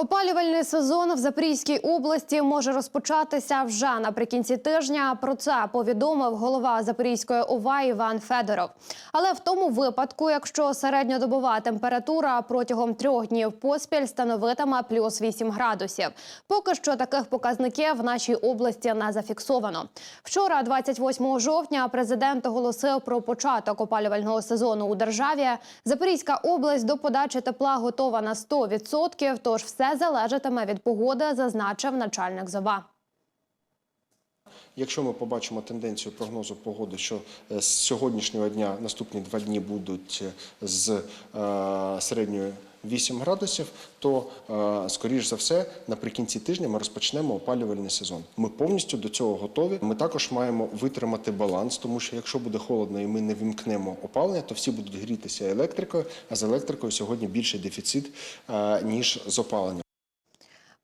Опалювальний сезон в Запорізькій області може розпочатися вже наприкінці тижня. Про це повідомив голова Запорізької ОВА Іван Федоров. Але в тому випадку, якщо середньодобова температура протягом трьох днів поспіль становитиме плюс 8 градусів. Поки що таких показників в нашій області не зафіксовано. Вчора, 28 жовтня, президент оголосив про початок опалювального сезону у державі. Запорізька область до подачі тепла готова на 100%, тож все залежатиме від погоди, зазначив начальник ЗОВА. Якщо ми побачимо тенденцію прогнозу погоди, що е, з сьогоднішнього дня наступні два дні будуть е, з е, середньою 8 градусів, то е, скоріш за все наприкінці тижня ми розпочнемо опалювальний сезон. Ми повністю до цього готові. Ми також маємо витримати баланс, тому що якщо буде холодно і ми не вімкнемо опалення, то всі будуть грітися електрикою. А з електрикою сьогодні більший дефіцит е, ніж з опаленням.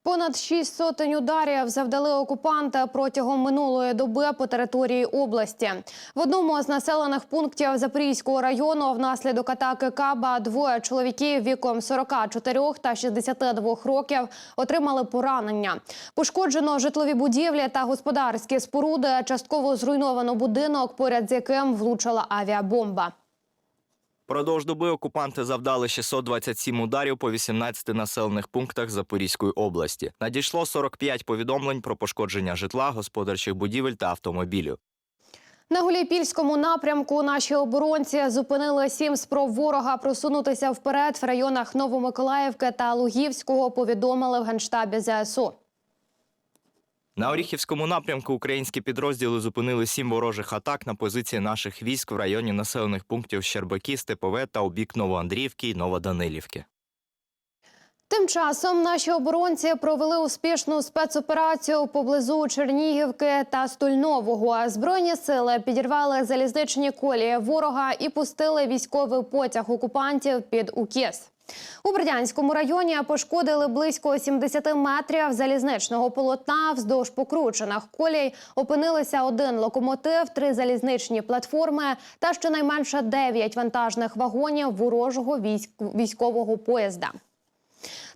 Понад шість сотень ударів завдали окупанти протягом минулої доби по території області. В одному з населених пунктів Запорізького району внаслідок атаки Каба двоє чоловіків віком 44 та 62 років отримали поранення. Пошкоджено житлові будівлі та господарські споруди. Частково зруйновано будинок, поряд з яким влучила авіабомба. Продовж доби окупанти завдали 627 ударів по 18 населених пунктах Запорізької області. Надійшло 45 повідомлень про пошкодження житла, господарчих будівель та автомобілів. На Гуляйпільському напрямку наші оборонці зупинили сім спроб ворога просунутися вперед в районах Новомиколаївки та Лугівського. Повідомили в генштабі ЗСУ. На Оріхівському напрямку українські підрозділи зупинили сім ворожих атак на позиції наших військ в районі населених пунктів Щербаки, Степове та у бік Новоандріївки і Новоданилівки. Тим часом наші оборонці провели успішну спецоперацію поблизу Чернігівки та Стольнового. Збройні сили підірвали залізничні колії ворога і пустили військовий потяг окупантів під укіс. У Бердянському районі пошкодили близько 70 метрів залізничного полотна. Вздовж покручених колій опинилися один локомотив, три залізничні платформи та щонайменше 9 вантажних вагонів ворожого військ... військового поїзда.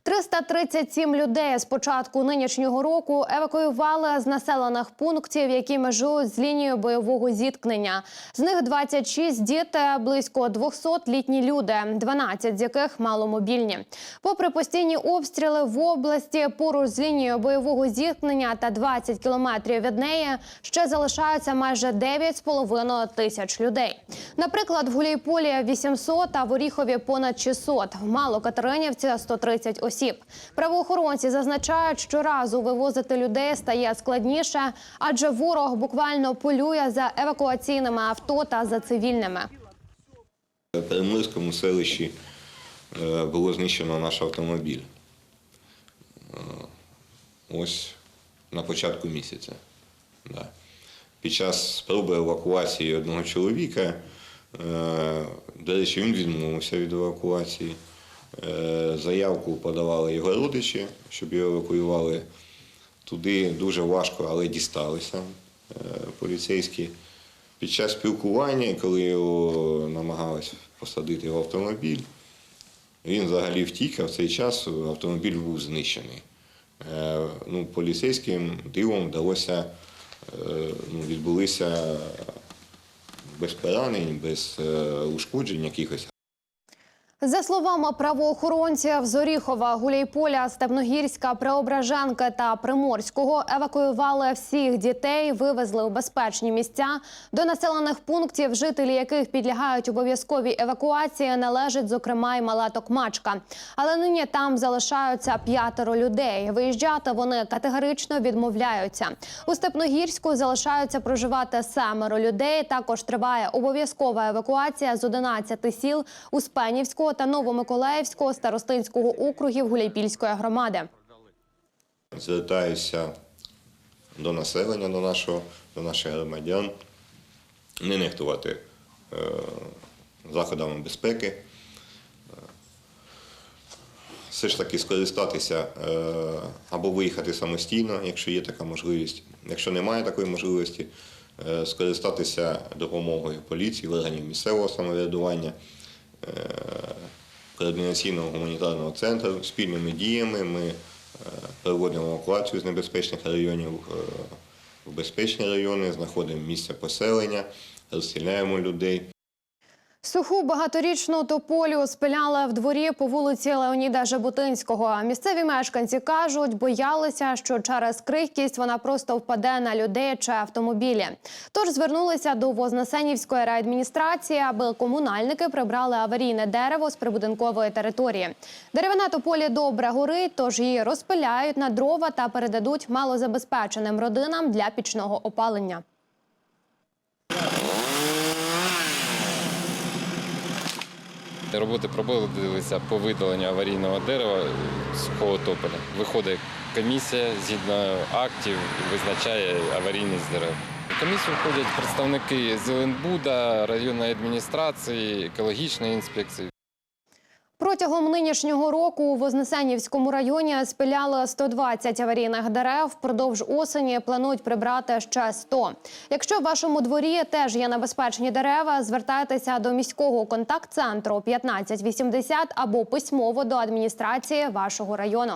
337 людей з початку нинішнього року евакуювали з населених пунктів, які межують з лінією бойового зіткнення. З них 26 – діти, близько 200 – літні люди, 12 з яких маломобільні. Попри постійні обстріли в області, поруч з лінією бойового зіткнення та 20 кілометрів від неї ще залишаються майже 9,5 тисяч людей. Наприклад, в Гуляйполі 800, а в Оріхові понад 600, в Малокатеринівці – 130 осіб. Правоохоронці зазначають, що разу вивозити людей стає складніше, адже ворог буквально полює за евакуаційними авто та за цивільними. В Перемирському селищі е, було знищено наш автомобіль. Е, Ось на початку місяця. Да. Під час спроби евакуації одного чоловіка, е, до речі, він відмовився від евакуації. Е, Заявку подавали його родичі, щоб його евакуювали. Туди дуже важко, але дісталися е, поліцейські. Під час спілкування, коли його намагалися посадити в автомобіль, він взагалі втік, а в цей час автомобіль був знищений. Е, Ну, поліцейським дивом вдалося, ну, відбулися без поранень, без ушкоджень якихось. За словами правоохоронців з Оріхова, Гуляйполя, Степногірська, Преображенка та Приморського евакуювали всіх дітей, вивезли у безпечні місця. До населених пунктів, жителі яких підлягають обов'язковій евакуації, належить зокрема й мала Токмачка. Але нині там залишаються п'ятеро людей. Виїжджати вони категорично відмовляються. У Степногірську залишаються проживати семеро людей. Також триває обов'язкова евакуація з 11 сіл Успенівського та Новомиколаївського старостинського округів Гуляйпільської громади. Звертаюся до населення, до нашого, до наших громадян, не нехтувати е, заходами безпеки, Е, все ж таки скористатися е, або виїхати самостійно, якщо є така можливість. Якщо немає такої можливості, е, скористатися допомогою поліції, органів місцевого самоврядування, координаційного гуманітарного центру. Спільними діями ми е, проводимо евакуацію з небезпечних районів е, в безпечні райони, знаходимо місце поселення, розстріляємо людей. Суху багаторічну тополю спиляли в дворі по вулиці Леоніда Жаботинського. Місцеві мешканці кажуть, боялися, що через крихкість вона просто впаде на людей чи автомобілі. Тож звернулися до Вознесенівської райадміністрації, аби комунальники прибрали аварійне дерево з прибудинкової території. Деревина тополі добре горить, тож її розпиляють на дрова та передадуть малозабезпеченим родинам для пічного опалення. Роботи проводилися по видаленню аварійного дерева сухого тополя. Виходить комісія згідно актів визначає аварійність дерев. У комісію входять представники Зеленбуда, районної адміністрації, екологічної інспекції. Протягом нинішнього року у Вознесенівському районі спиляли 120 аварійних дерев. Впродовж осені планують прибрати ще 100. Якщо в вашому дворі теж є небезпечні дерева, звертайтеся до міського контакт-центру 1580 або письмово до адміністрації вашого району.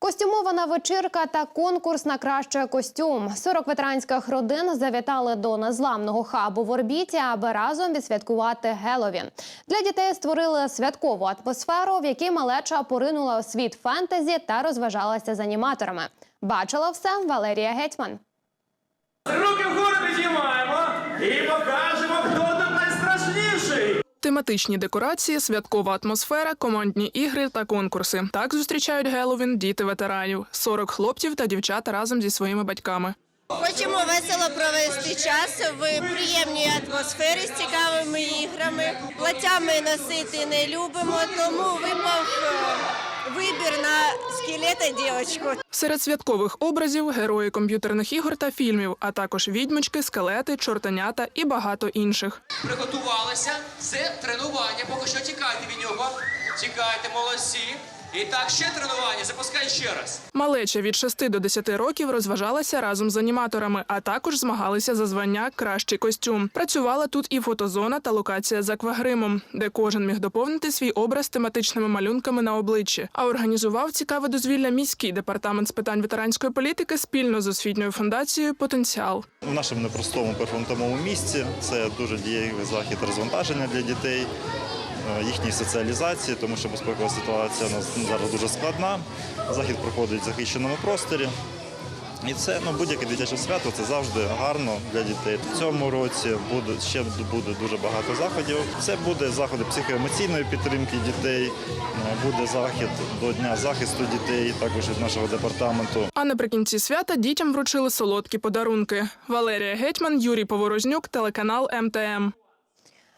Костюмована вечірка та конкурс на кращий костюм. 40 ветеранських родин завітали до незламного хабу в орбіті, аби разом відсвяткувати Геловін. Для дітей створили святкову атмосферу, в якій малеча поринула у світ фентезі та розважалася з аніматорами. Бачила все Валерія Гетьман. Руки вгору підіймаємо і найстрашніший. Тематичні декорації, святкова атмосфера, командні ігри та конкурси. Так зустрічають Геловін діти ветеранів. 40 хлопців та дівчат разом зі своїми батьками. Хочемо весело провести час в приємній атмосфері з цікавими іграми. Платями носити не любимо, тому випав вибір на скелета дівчинку. Серед святкових образів герої комп'ютерних ігор та фільмів, а також відьмочки, скелети, чортенята і багато інших. приготувалися. Це тренування. Поки що тікайте від нього. Тікайте, молодці. І так, ще тренування. Запускай ще раз. Малеча від 6 до 10 років розважалася разом з аніматорами, а також змагалися за звання Кращий костюм. Працювала тут і фотозона та локація з аквагримом, де кожен міг доповнити свій образ тематичними малюнками на обличчі. А організував цікаве дозвілля міський департамент з питань ветеранської політики спільно з освітньою фундацією Потенціал. В нашому непростому прифронтовому місці це дуже дієвий захід розвантаження для дітей, е, їхньої соціалізації, тому що безпекова ситуація у нас зараз дуже складна. Захід проходить в захищеному просторі. І це ну, будь-яке дитяче свято це завжди гарно для дітей. В цьому році буде ще буде дуже багато заходів. Це буде заходи психоемоційної підтримки дітей, е, буде захід до Дня захисту дітей, також від нашого департаменту. А наприкінці свята дітям вручили солодкі подарунки. Валерія Гетьман, Юрій Поворознюк, телеканал МТМ.